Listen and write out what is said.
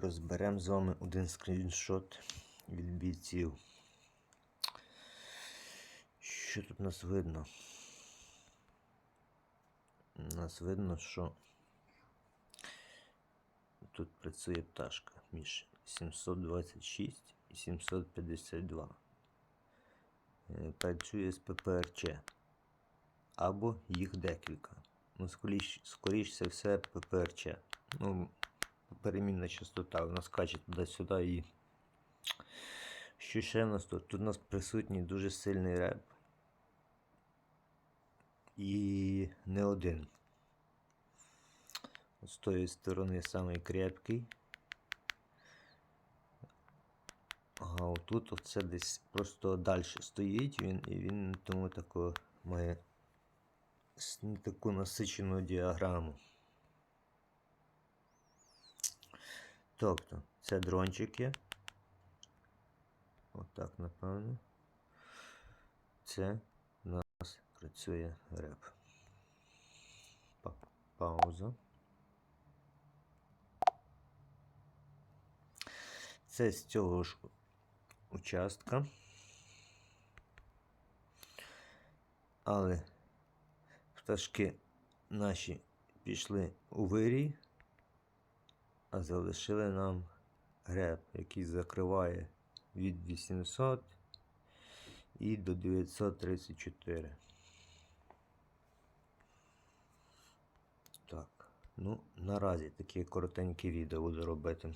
розберемо з вами один скріншот від бійців. Що тут нас видно? Нас видно, що тут працює пташка між 726 і 752. Е, Працює з ППРЧ. Або їх декілька. Ну, скоріш, скоріш це все ППРЧ. Ну, перемінна частота, вона скаче туди-сюди і. Що ще в нас тут? Тут у нас присутній дуже сильний реп. І не один. З тої сторони самий крепкий. А отут оце десь просто далі стоїть він, і він тому тако має таку насичену діаграму. Тобто, це дрончики. Отак, напевно. Це у нас працює реп. Па- Пауза. Це з цього ж участка. Але пташки наші пішли у вирій, а залишили нам греб, який закриває від 800 і до 934. Так, ну наразі таке коротеньке відео буду робити.